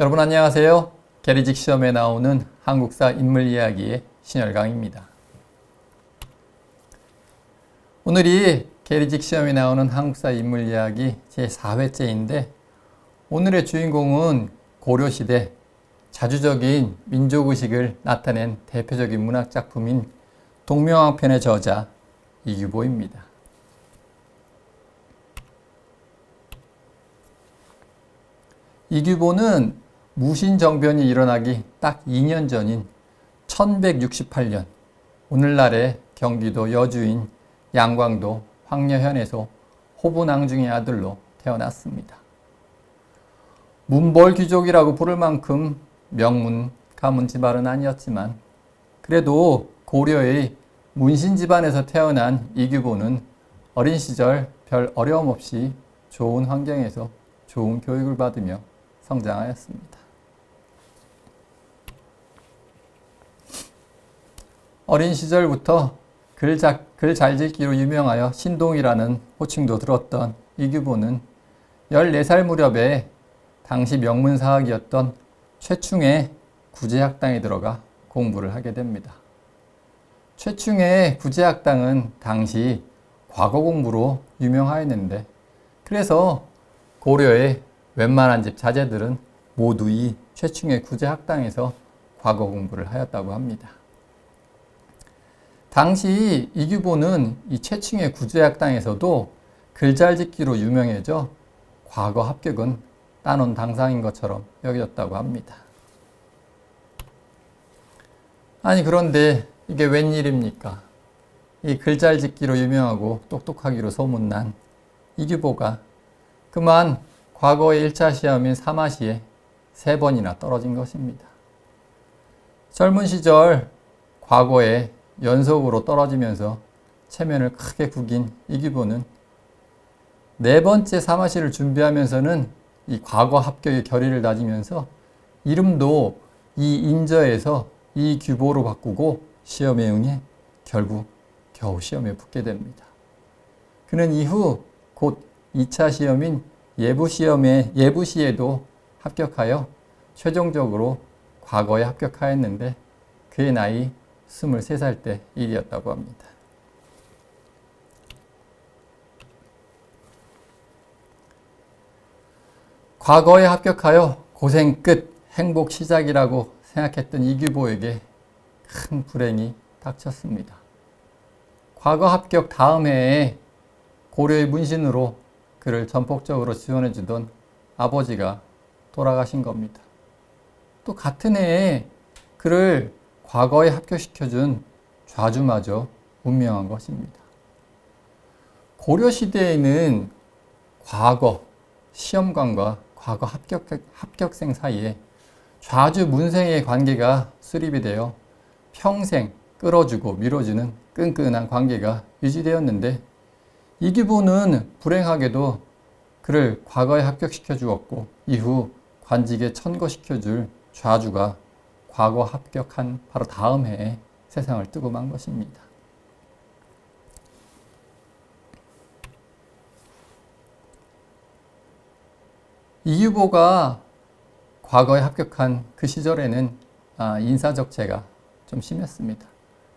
여러분 안녕하세요. 계리직 시험에 나오는 한국사 인물 이야기의 신열강입니다. 오늘이 계리직 시험에 나오는 한국사 인물 이야기 제4회째인데 오늘의 주인공은 고려시대 자주적인 민족의식을 나타낸 대표적인 문학작품인 동명왕편의 저자 이규보입니다. 이규보는 무신정변이 일어나기 딱 2년 전인 1168년 오늘날의 경기도 여주인 양광도 황려현에서 호부낭중의 아들로 태어났습니다. 문벌 귀족이라고 부를 만큼 명문 가문 집안은 아니었지만 그래도 고려의 문신 집안에서 태어난 이규보는 어린 시절 별 어려움 없이 좋은 환경에서 좋은 교육을 받으며 성장하였습니다. 어린 시절부터 글 잘 짓기로 유명하여 신동이라는 호칭도 들었던 이규보는 14살 무렵에 당시 명문사학이었던 최충의 구제학당에 들어가 공부를 하게 됩니다. 최충의 구제학당은 당시 과거 공부로 유명하였는데 그래서 고려의 웬만한 집 자제들은 모두 이 최충의 구제학당에서 과거 공부를 하였다고 합니다. 당시 이규보는 이 최충의 구제학당에서도 글잘 짓기로 유명해져 과거 합격은 따놓은 당상인 것처럼 여겨졌다고 합니다. 아니 그런데 이게 웬일입니까? 이 글잘 짓기로 유명하고 똑똑하기로 소문난 이규보가 그만 과거의 1차 시험인 사마시에 세 번이나 떨어진 것입니다. 젊은 시절 과거에 연속으로 떨어지면서 체면을 크게 구긴 이규보는 네 번째 사마시를 준비하면서는 이 과거 합격의 결의를 다지면서 이름도 이 인저에서 이 규보로 바꾸고 시험에 응해 결국 겨우 시험에 붙게 됩니다. 그는 이후 곧 2차 시험인 예부 시험에 예부시에도 합격하여 최종적으로 과거에 합격하였는데 그의 나이 23살 때 일이었다고 합니다. 과거에 합격하여 고생 끝 행복 시작이라고 생각했던 이규보에게 큰 불행이 닥쳤습니다. 과거 합격 다음 해에 고려의 문신으로 그를 전폭적으로 지원해 주던 아버지가 돌아가신 겁니다. 또 같은 해에 그를 과거에 합격시켜준 좌주마저 운명한 것입니다. 고려시대에는 과거 시험관과 과거 합격, 합격생 사이에 좌주 문생의 관계가 수립이 되어 평생 끌어주고 밀어주는 끈끈한 관계가 유지되었는데 이규보는 불행하게도 그를 과거에 합격시켜 주었고 이후 관직에 천거시켜 줄 좌주가 과거 합격한 바로 다음 해에 세상을 뜨고 만 것입니다. 이유보가 과거에 합격한 그 시절에는 아, 인사적체가 좀 심했습니다.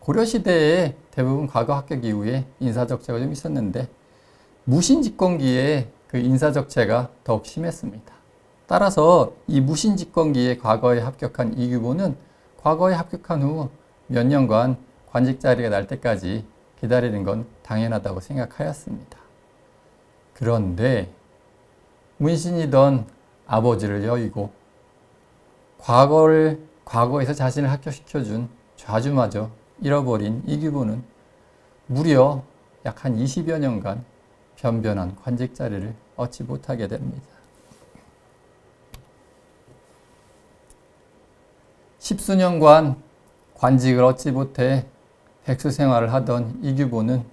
고려시대에 대부분 과거 합격 이후에 인사적체가 좀 있었는데 무신집권기에 그 인사적체가 더욱 심했습니다. 따라서 이 무신집권기에 과거에 합격한 이규보는 과거에 합격한 후 몇 년간 관직 자리가 날 때까지 기다리는 건 당연하다고 생각하였습니다. 그런데 문신이던 아버지를 여의고 과거를 과거에서 자신을 합격시켜준 좌주마저 잃어버린 이규보는 무려 약 한 20여 년간 변변한 관직 자리를 얻지 못하게 됩니다. 십수년간 관직을 얻지 못해 백수 생활을 하던 이규보는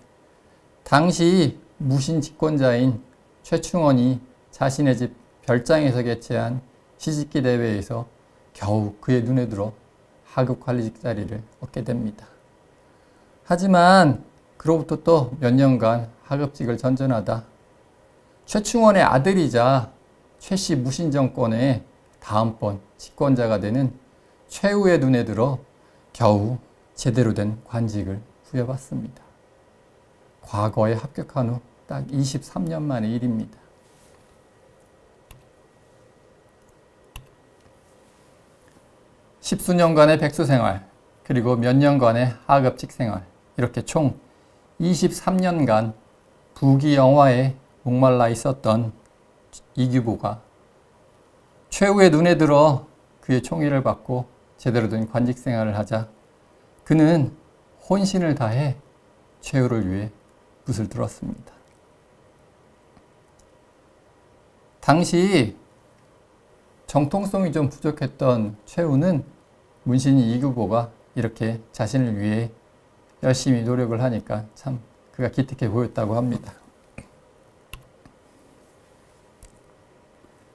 당시 무신 집권자인 최충원이 자신의 집 별장에서 개최한 시집기 대회에서 겨우 그의 눈에 들어 하급 관리직 자리를 얻게 됩니다. 하지만 그로부터 또 몇 년간 하급직을 전전하다 최충원의 아들이자 최씨 무신 정권의 다음번 집권자가 되는 최후의 눈에 들어 겨우 제대로 된 관직을 부여받습니다. 과거에 합격한 후 딱 23년 만의 일입니다. 십수년간의 백수 생활, 그리고 몇 년간의 하급직 생활, 이렇게 총 23년간 부귀영화에 목말라 있었던 이규보가 최후의 눈에 들어 그의 총의를 받고 제대로 된 관직 생활을 하자 그는 혼신을 다해 최후를 위해 붓을 들었습니다. 당시 정통성이 좀 부족했던 최후는 문신이 이규보가 이렇게 자신을 위해 열심히 노력을 하니까 참 그가 기특해 보였다고 합니다.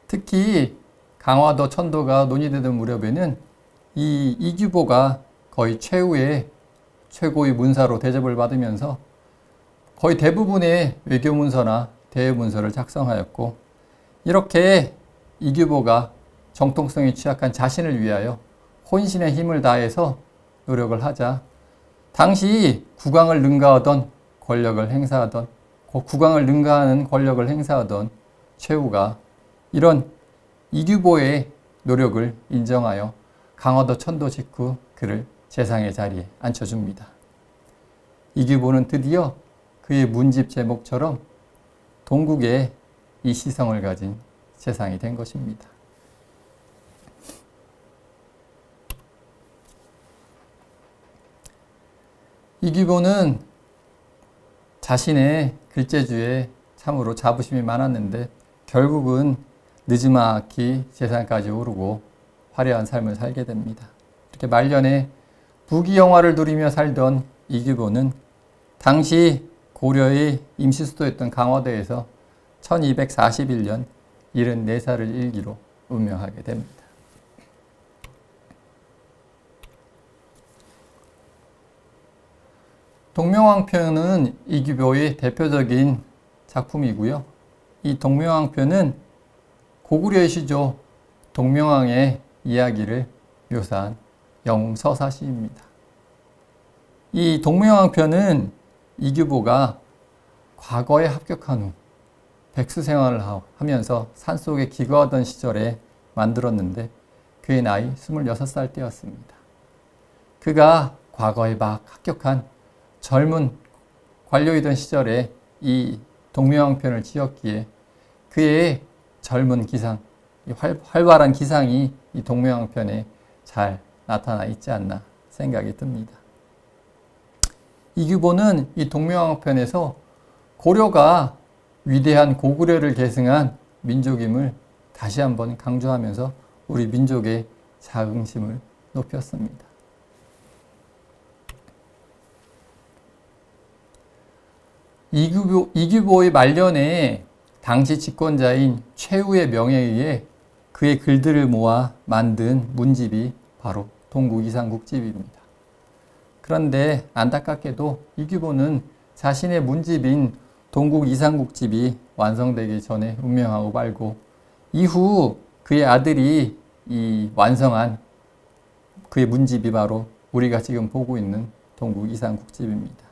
특히 강화도 천도가 논의되던 무렵에는 이 이규보가 거의 최후의 최고의 문사로 대접을 받으면서 거의 대부분의 외교 문서나 대외 문서를 작성하였고 이렇게 이규보가 정통성이 취약한 자신을 위하여 혼신의 힘을 다해서 노력을 하자 당시 국왕을 능가하던 권력을 행사하던 그 국왕을 능가하는 권력을 행사하던 최후가 이런 이규보의 노력을 인정하여 강화도 천도 직후 그를 재상의 자리에 앉혀줍니다. 이규보는 드디어 그의 문집 제목처럼 동국의 이 시성을 가진 재상이 된 것입니다. 이규보는 자신의 글재주에 참으로 자부심이 많았는데 결국은 늦지막히 재산까지 오르고 화려한 삶을 살게 됩니다. 이렇게 말년에 부귀영화를 누리며 살던 이규보는 당시 고려의 임시수도였던 강화도에서 1241년 74살을 일기로 운명하게 됩니다. 동명왕표는 이규보의 대표적인 작품이고요. 이 동명왕표는 고구려의 시조 동명왕의 이야기를 묘사한 영서사시입니다. 이 동명왕표는 이규보가 과거에 합격한 후 백수 생활을 하면서 산속에 기거하던 시절에 만들었는데 그의 나이 26살 때였습니다. 그가 과거에 막 합격한 젊은 관료이던 시절에 이 동명왕편을 지었기에 그의 젊은 기상, 활, 활발한 기상이 이 동명왕편에 잘 나타나 있지 않나 생각이 듭니다. 이규보는 이 동명왕편에서 고려가 위대한 고구려를 계승한 민족임을 다시 한번 강조하면서 우리 민족의 자긍심을 높였습니다. 이규보, 이규보의 말년에 당시 집권자인 최후의 명에 의해 그의 글들을 모아 만든 문집이 바로 동국 이상국집입니다. 그런데 안타깝게도 이규보는 자신의 문집인 동국 이상국집이 완성되기 전에 운명하고 말고 이후 그의 아들이 이 완성한 그의 문집이 바로 우리가 지금 보고 있는 동국 이상국집입니다.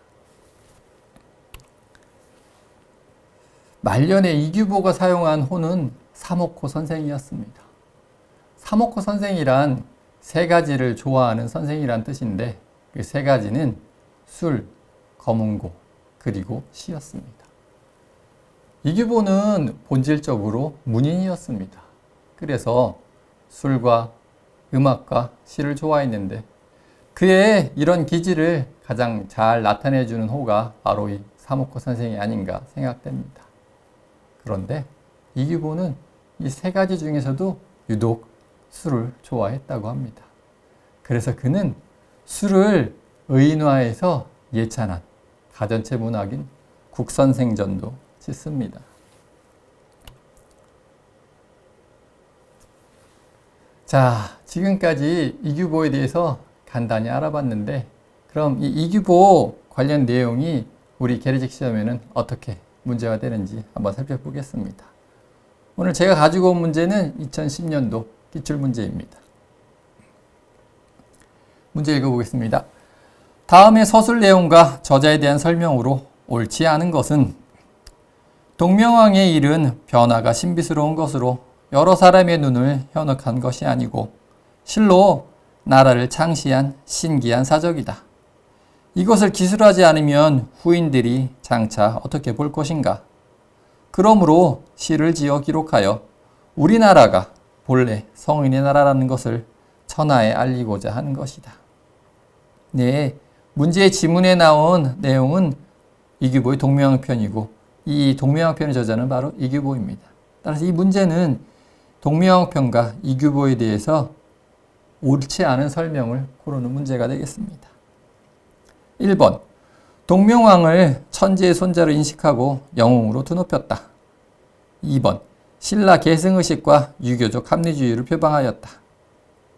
말년에 이규보가 사용한 호는 사목호 선생이었습니다. 사목호 선생이란 세 가지를 좋아하는 선생이란 뜻인데 그 세 가지는 술, 검은고, 그리고 시였습니다. 이규보는 본질적으로 문인이었습니다. 그래서 술과 음악과 시를 좋아했는데 그의 이런 기질을 가장 잘 나타내주는 호가 바로 이 사목호 선생이 아닌가 생각됩니다. 그런데 이규보는 이 세 가지 중에서도 유독 술을 좋아했다고 합니다. 그래서 그는 술을 의인화해서 예찬한 가전체 문학인 국선생전도 짓습니다. 자, 지금까지 이규보에 대해서 간단히 알아봤는데, 그럼 이 이규보 관련 내용이 우리 계리직 시험에는 어떻게 문제가 되는지 한번 살펴보겠습니다. 오늘 제가 가지고 온 문제는 2010년도 기출 문제입니다. 문제 읽어보겠습니다. 다음의 서술 내용과 저자에 대한 설명으로 옳지 않은 것은 동명왕의 일은 변화가 신비스러운 것으로 여러 사람의 눈을 현혹한 것이 아니고 실로 나라를 창시한 신기한 사적이다. 이것을 기술하지 않으면 후인들이 장차 어떻게 볼 것인가? 그러므로 시를 지어 기록하여 우리나라가 본래 성인의 나라라는 것을 천하에 알리고자 하는 것이다. 네, 문제의 지문에 나온 내용은 이규보의 동명편이고 이 동명편의 저자는 바로 이규보입니다. 따라서 이 문제는 동명편과 이규보에 대해서 옳지 않은 설명을 고르는 문제가 되겠습니다. 1번 동명왕을 천지의 손자로 인식하고 영웅으로 드높였다. 2번 신라 계승의식과 유교적 합리주의를 표방하였다.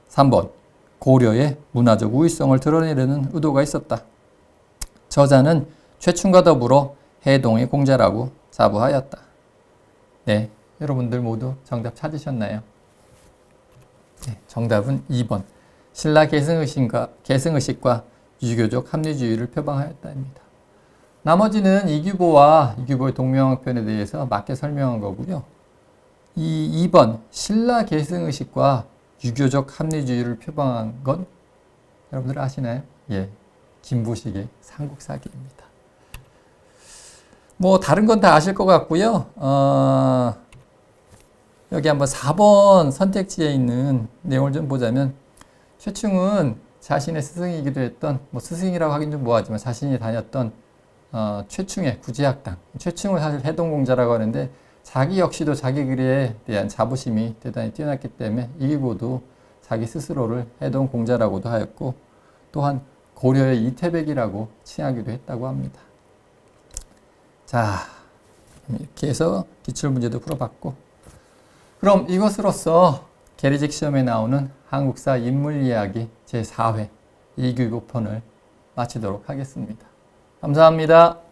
3번 고려의 문화적 우위성을 드러내려는 의도가 있었다. 저자는 최충과 더불어 해동의 공자라고 자부하였다. 네, 여러분들 모두 정답 찾으셨나요? 네, 정답은 2번. 신라 계승의식과, 계승의식과 유교적 합리주의를 표방하였다입니다. 나머지는 이규보와 이규보의 동명편에 대해서 맞게 설명한 거고요. 이 2번 신라 계승의식과 유교적 합리주의를 표방한 건 여러분들 아시나요? 예, 김부식의 삼국사기입니다. 뭐 다른 건 다 아실 것 같고요. 어, 여기 한번 4번 선택지에 있는 내용을 좀 보자면 최충은 자신의 스승이기도 했던 뭐 스승이라고 하긴 좀 뭐하지만 자신이 다녔던 어, 최충의 구제학당 최충을 사실 해동공자라고 하는데 자기 역시도 자기 글에 대한 자부심이 대단히 뛰어났기 때문에 이기고도 자기 스스로를 해동공자라고도 하였고 또한 고려의 이태백이라고 칭하기도 했다고 합니다. 자 이렇게 해서 기출문제도 풀어봤고 그럼 이것으로써 계리직 시험에 나오는 한국사 인물 이야기 제4회 이규고 편을 마치도록 하겠습니다. 감사합니다.